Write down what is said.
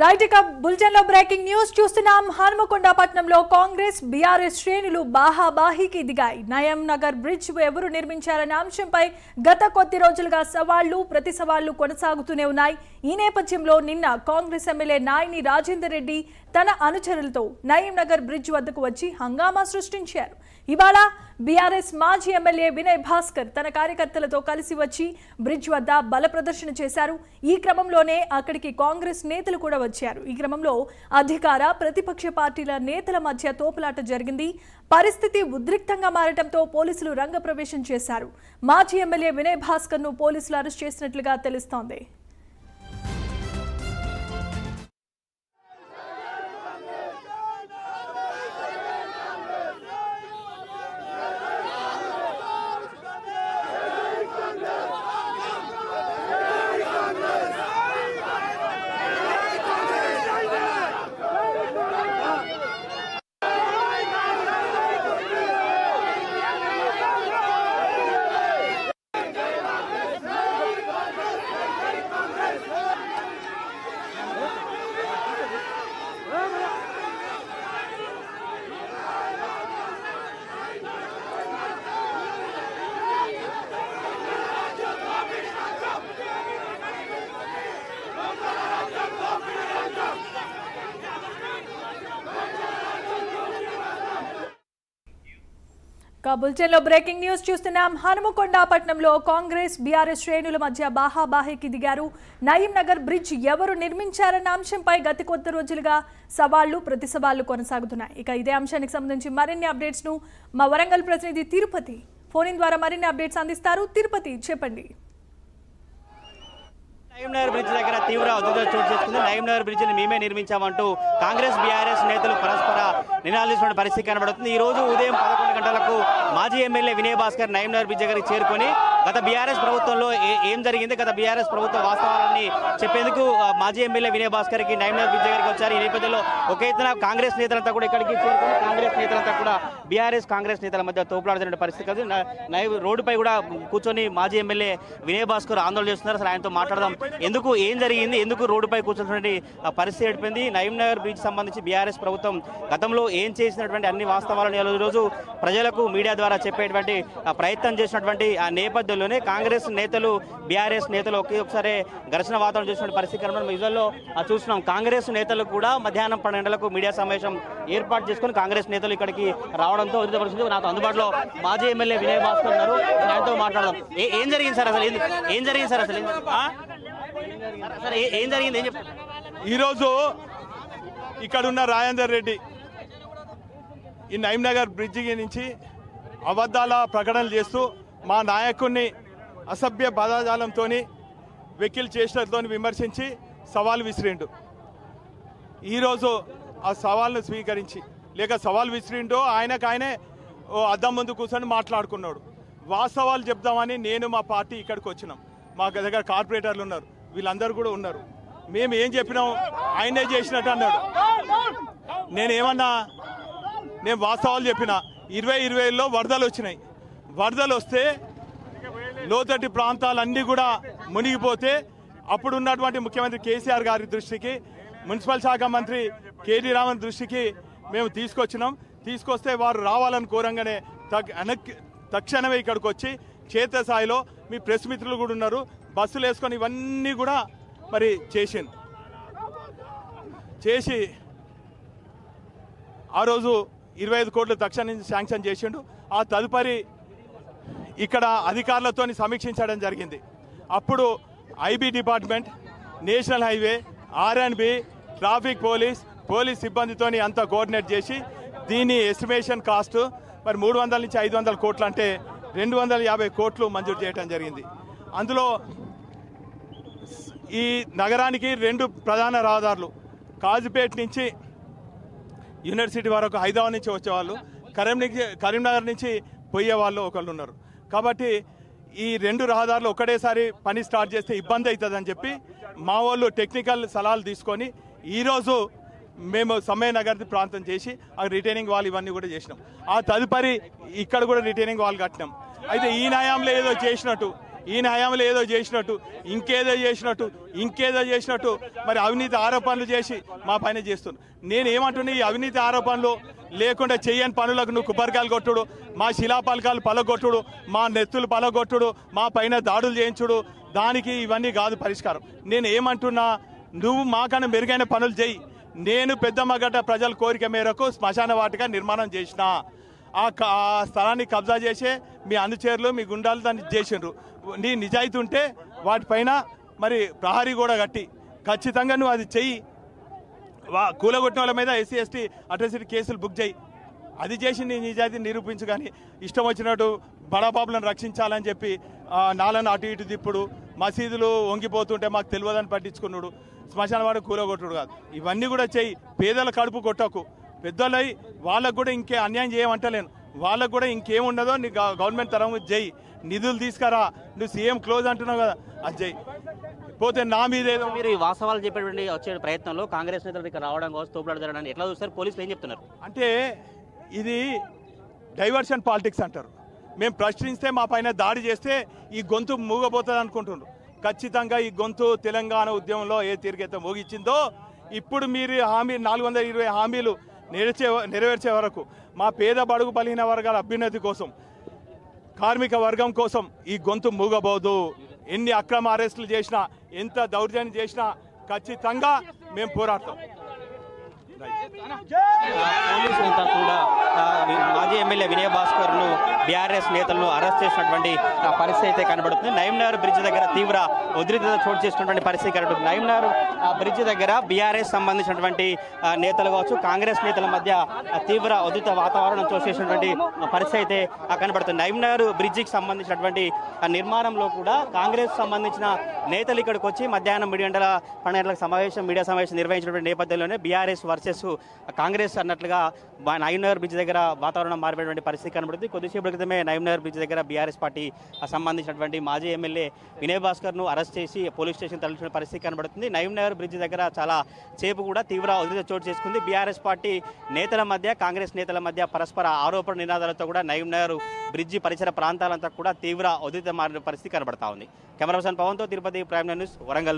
Right ఇక బులెటిన్లో breaking news చూస్తున్నాం. హనుమకొండ పట్నంలో కాంగ్రెస్ బీఆర్ఎస్ శ్రేణులు బాహాబాహికి దిగాయి. నయం నగర్ బ్రిడ్జ్ ఎవరు నిర్మించారనే అంశంపై గత కొద్ది రోజులుగా సవాళ్ళు ప్రతి సవాళ్ళు కొనసాగుతూనే ఉన్నాయి. ఈ నేపథ్యంలో నిన్న కాంగ్రెస్ ఎమ్మెల్యే నాయని రాజేందర్ రెడ్డి తన అనుచరులతో నయం నగర్ బ్రిడ్జ్ వద్దకు వచ్చి హంగామా సృష్టించారు. ఇవాళ బీఆర్ఎస్ మాజీ ఎమ్మెల్యే వినయ్ భాస్కర్ తన కార్యకర్తలతో కలిసి వచ్చి బ్రిడ్జ్ వద్ద బల ప్రదర్శన చేశారు. ఈ క్రమంలోనే అక్కడికి కాంగ్రెస్ నేతలు కూడా వచ్చారు. ఈ క్రమంలో అధికార ప్రతిపక్ష పార్టీల నేతల మధ్య తోపులాట జరిగింది. పరిస్థితి ఉద్రిక్తంగా మారటంతో పోలీసులు రంగప్రవేశం చేశారు. మాజీ ఎమ్మెల్యే వినయ్ భాస్కర్ను పోలీసులు అరెస్ట్ చేసినట్లుగా తెలుస్తోంది. ఇక బ్రేకింగ్ న్యూస్ చూస్తున్నాం. హనుమకొండ పట్టణంలో కాంగ్రెస్ బీఆర్ఎస్ శ్రేణుల మధ్య బాహాబాహీకి దిగారు. నయీం నగర్ బ్రిడ్జ్ ఎవరు నిర్మించారన్న అంశంపై గత కొద్ది రోజులుగా సవాళ్ళు ప్రతి సవాళ్ళు కొనసాగుతున్నాయి. ఇక ఇదే అంశానికి సంబంధించి మరిన్ని అప్డేట్స్ను మా వరంగల్ ప్రతినిధి తిరుపతి ఫోన్ ఇన్ ద్వారా మరిన్ని అప్డేట్స్ అందిస్తారు. తిరుపతి చెప్పండి. నగర్ బ్రిడ్జ్ దగ్గర తీవ్ర ఉద్రిక్తత చోటు చేసుకుంది. నగర్ బ్రిడ్జ్ని మేమే నిర్మించామంటూ కాంగ్రెస్ బీఆర్ఎస్ నేతలు నినాదాలు చేసిన పరిస్థితి కనబడుతుంది. ఈ రోజు ఉదయం పదకొండు గంటలకు మాజీ ఎమ్మెల్యే వినయ్ భాస్కర్ నగర్ బ్రిడ్జ్ దగ్గరికి చేరుకొని గత బీఆర్ఎస్ ప్రభుత్వంలో ఏ- ఏం జరిగింది? గత బీఆర్ఎస్ ప్రభుత్వ వాస్తవాలని చెప్పేందుకు మాజీ ఎమ్మెల్యే వినయ్ భాస్కర్కి నగర్ బ్రిడ్జ్ దగ్గరికి వచ్చారు. ఈ నేపథ్యంలో ఒక ఎత్తున కాంగ్రెస్ నేతలంతా కూడా ఇక్కడికి చేరుకుని కాంగ్రెస్ నేతలంతా కూడా బీఆర్ఎస్ కాంగ్రెస్ నేతల మధ్య తోపులాడుతున్న పరిస్థితి కాదు రోడ్డుపై కూడా కూర్చొని మాజీ ఎమ్మెల్యే వినయ్ భాస్కర్ ఆందోళన చేస్తున్నారు. అసలు ఆయనతో మాట్లాడదాం. ఎందుకు ఏం జరిగింది? ఎందుకు రోడ్డుపై కూర్చున్నటువంటి పరిస్థితి ఏర్పడింది? నయీం నగర్ బ్రిడ్జ్ సంబంధించి బీఆర్ఎస్ ప్రభుత్వం గతంలో ఏం చేసినటువంటి అన్ని వాస్తవాలను ఈరోజు రోజు ప్రజలకు మీడియా ద్వారా చెప్పేటువంటి ప్రయత్నం చేసినటువంటి ఆ నేపథ్యంలోనే కాంగ్రెస్ నేతలు బీఆర్ఎస్ నేతలు ఒకే ఒకసారి ఘర్షణ వాతావరణం చూసిన పరిస్థితి కనబడి విజువల్లో చూస్తున్నాం కాంగ్రెస్ నేతలు కూడా మధ్యాహ్నం పన్నెండులకు మీడియా సమావేశం ఏర్పాటు చేసుకుని కాంగ్రెస్ నేతలు ఇక్కడికి రావడంతో ఉద్రిక్త నాతో అందుబాటులో మాజీ ఎమ్మెల్యే వినయ్ భాస్కర్ ఉన్నారు. ఆయనతో మాట్లాడదాం. ఏం జరిగింది సార్ అసలు? ఏం జరిగింది సార్ అసలు? సార్ ఏం జరిగింది? ఏం చెప్తారు ఈరోజు ఇక్కడున్న రాజేందర్ రెడ్డి ఈ నగర్ బ్రిడ్జి నుంచి అబద్ధాల ప్రకటనలు చేస్తూ మా నాయకుడిని అసభ్య పదజాలంతో వెకిల్ చేసినతో విమర్శించి సవాల్ విసిరిండు. ఈరోజు ఆ సవాల్ను స్వీకరించి లేక సవాల్ విసిరిండో ఆయనకు ఆయనే ఓ అద్దం ముందు కూర్చొని మాట్లాడుకున్నాడు. వాస్తవాలు చెప్దామని నేను మా పార్టీ ఇక్కడికి వచ్చినాం. మా దగ్గర కార్పొరేటర్లు ఉన్నారు. వీళ్ళందరూ కూడా ఉన్నారు. మేము ఏం చెప్పినాం ఆయనే చేసినట్టు అన్నాడు. నేనేమన్నా నేను వాస్తవాలు చెప్పిన? ఇరవై ఇరవైలో వరదలు వచ్చినాయి. వరదలు వస్తే లోతటి ప్రాంతాలన్నీ కూడా మునిగిపోతే అప్పుడు ఉన్నటువంటి ముఖ్యమంత్రి కేసీఆర్ గారి దృష్టికి మున్సిపల్ శాఖ మంత్రి కేటీ రామన్ దృష్టికి మేము తీసుకొచ్చినాం. తీసుకొస్తే వారు రావాలని కోరంగానే తగ్ వెనక్కి తక్షణమే ఇక్కడికి వచ్చి క్షేత్రస్థాయిలో మీ ప్రెస్ మిత్రులు కూడా ఉన్నారు. బస్సులు వేసుకొని ఇవన్నీ కూడా మరి చేసింది. చేసి ఆ రోజు ఇరవై ఐదు కోట్లు తక్షణం శాంక్షన్ చేసిండు. ఆ తదుపరి ఇక్కడ అధికారులతో సమీక్షించడం జరిగింది. అప్పుడు IB department national highway RNB traffic police police సిబ్బందితోని అంతా కోఆర్డినేట్ చేసి దీని ఎస్టిమేషన్ కాస్ట్ మరి మూడు వందల నుంచి ఐదు వందల కోట్లు అంటే రెండు వందల యాభై కోట్లు మంజూరు చేయడం జరిగింది. అందులో ఈ నగరానికి రెండు ప్రధాన రహదారులు కాజుపేట నుంచి యూనివర్సిటీ వరకు హైదరాబాద్ నుంచి వచ్చేవాళ్ళు కరీంనగర్ కరీంనగర్ నుంచి పోయేవాళ్ళు ఒకళ్ళు ఉన్నారు. కాబట్టి ఈ రెండు రహదారులు ఒకటేసారి పని స్టార్ట్ చేస్తే ఇబ్బంది అవుతుందని చెప్పి మా వాళ్ళు టెక్నికల్ సలహాలు తీసుకొని ఈరోజు మేము సమ్మయ్య నగర్ ప్రాంతం చేసి ఆ రిటైనింగ్ వాల్ ఇవన్నీ కూడా చేసినాం. ఆ తదుపరి ఇక్కడ కూడా రిటైనింగ్ వాల్ కట్టినాం. అయితే ఈ న్యాయంలో ఏదో చేసినట్టు ఈయన హయాంలో ఏదో చేసినట్టు ఇంకేదో చేసినట్టు ఇంకేదో చేసినట్టు మరి అవినీతి ఆరోపణలు చేసి మా పైన చేస్తున్నారు. నేను ఏమంటున్నా ఈ అవినీతి ఆరోపణలు లేకుండా చేయని పనులకు నువ్వు కుబ్బరికాయలు కొట్టుడు మా శిలాపలకాలు పలగొట్టుడు మా నెత్తులు పలగొట్టుడు మా పైన దాడులు చేయించుడు. దానికి ఇవన్నీ కాదు పరిష్కారం. నేను ఏమంటున్నా నువ్వు మాకన్నా మెరుగైన పనులు చేయి. నేను పెద్దమ్మగడ్డ ప్రజల కోరిక మేరకు శ్మశాన వాటిగా నిర్మాణం చేసిన. ఆ ఆ స్థలాన్ని కబ్జా చేసే మీ అనుచరులు మీ గుండాలు దాన్ని చేసిండ్రు. నీ నిజాయితీ ఉంటే వాటిపైన మరి ప్రహరీ కూడా కట్టి. ఖచ్చితంగా నువ్వు అది చెయ్యి. కూలగొట్టిన వాళ్ళ మీద ఎస్సీ ఎస్టీ అట్రాసిటీ కేసులు బుక్ చేయి. అది చేసి నీ నిజాయితీ నిరూపించు కానీ ఇష్టం వచ్చినట్టు బడాబాబులను రక్షించాలని చెప్పి నాలను అటు ఇటు తిప్పుడు మసీదులు వంగిపోతుంటే మాకు తెలియదని పట్టించుకున్నాడు. శ్మశాన వాడు కూలగొట్టుడు కాదు. ఇవన్నీ కూడా చేయి. పేదల కడుపు కొట్టకు. పెద్దలై వాళ్ళకు కూడా ఇంకే అన్యాయం చేయమంటలేను. వాళ్ళకు కూడా ఇంకేముండదో నీ గవర్నమెంట్ తరం చేయి నిధులు తీసుకురా. నువ్వు సీఎం క్లోజ్ అంటున్నావు కదా అది చేయి పోతే నా మీద ఏదో మీరు ఈ వాస్తవాలు చెప్పేటువంటి వచ్చే ప్రయత్నంలో కాంగ్రెస్ నేతలు ఇక్కడ రావడం కోసం జరగడానికి ఎట్లా చూస్తారు? పోలీసులు ఏం చెప్తున్నారు? అంటే ఇది డైవర్షన్ పాలిటిక్స్ అంటారు. మేము ప్రశ్నిస్తే మా పైన దాడి చేస్తే ఈ గొంతు మూగబోతుంది అనుకుంటున్నారు ఖచ్చితంగా ఈ గొంతు తెలంగాణ ఉద్యమంలో ఏ తీరుగైతే మోగిచ్చిందో ఇప్పుడు మీరు హామీ నాలుగు వందల ఇరవై హామీలు నెరచే నెరవేర్చే వరకు మా పేద బడుగు బలహీన వర్గాల అభ్యున్నతి కోసం కార్మిక వర్గం కోసం ఈ గొంతు మూగబోదు. ఎన్ని అక్రమ అరెస్టులు చేసినా ఎంత దౌర్జన్యం చేసినా ఖచ్చితంగా మేము పోరాడతాం. పోలీసులంతా కూడా మాజీ ఎమ్మెల్యే వినయ భాస్కర్ను బీఆర్ఎస్ నేతలను అరెస్ట్ చేసినటువంటి పరిస్థితి అయితే కనబడుతుంది. నయంనగర్ బ్రిడ్జ్ దగ్గర తీవ్ర ఉద్రిక్తత చోటు చేసినటువంటి పరిస్థితి కనబడుతుంది. నయంనగర్ ఆ బ్రిడ్జ్ దగ్గర బీఆర్ఎస్ సంబంధించినటువంటి నేతలు కావచ్చు కాంగ్రెస్ నేతల మధ్య తీవ్ర ఉద్రిత వాతావరణం చోటు చేసినటువంటి పరిస్థితి అయితే కనబడుతుంది. నయంనగర్ బ్రిడ్జికి సంబంధించినటువంటి ఆ నిర్మాణంలో కూడా కాంగ్రెస్ సంబంధించిన నేతలు ఇక్కడికి వచ్చి మధ్యాహ్నం మీడియా గంటల పన్నెండు గంటలకు సమావేశం మీడియా సమావేశం నిర్వహించినటువంటి నేపథ్యంలోనే బీఆర్ఎస్ వర్సెస్ కాంగ్రెస్ అన్నట్లుగా బా- బ్రిడ్జ్ దగ్గర వాతావరణం మారిపోయినటువంటి పరిస్థితి కనబడుతుంది. కొద్దిసేపటి క్రితమే నగర్ బ్రిడ్జ్ దగ్గర బీఆర్ఎస్ పార్టీ సంబంధించినటువంటి మాజీ ఎమ్మెల్యే వినయ్ భాస్కర్ను అరెస్ట్ చేసి పోలీస్ స్టేషన్ తరలించిన పరిస్థితి కనబడుతుంది. నయంనగర్ బ్రిడ్జ్ దగ్గర చాలా సేపు కూడా తీవ్ర ఉద్రిక్త చోటు చేసుకుంది. బీఆర్ఎస్ పార్టీ నేతల మధ్య కాంగ్రెస్ నేతల మధ్య పరస్పర ఆరోపణ నినాదాలతో కూడా నయంనగర్ బ్రిడ్జి పరిసర ప్రాంతాలంతా కూడా తీవ్ర ఉద్రిక్త మారిన పరిస్థితి కనబడతా ఉంది. కెమెరా పర్సన్ పవన్తో తిరుపతి ప్రైమ్ న్యూస్ వరంగల్.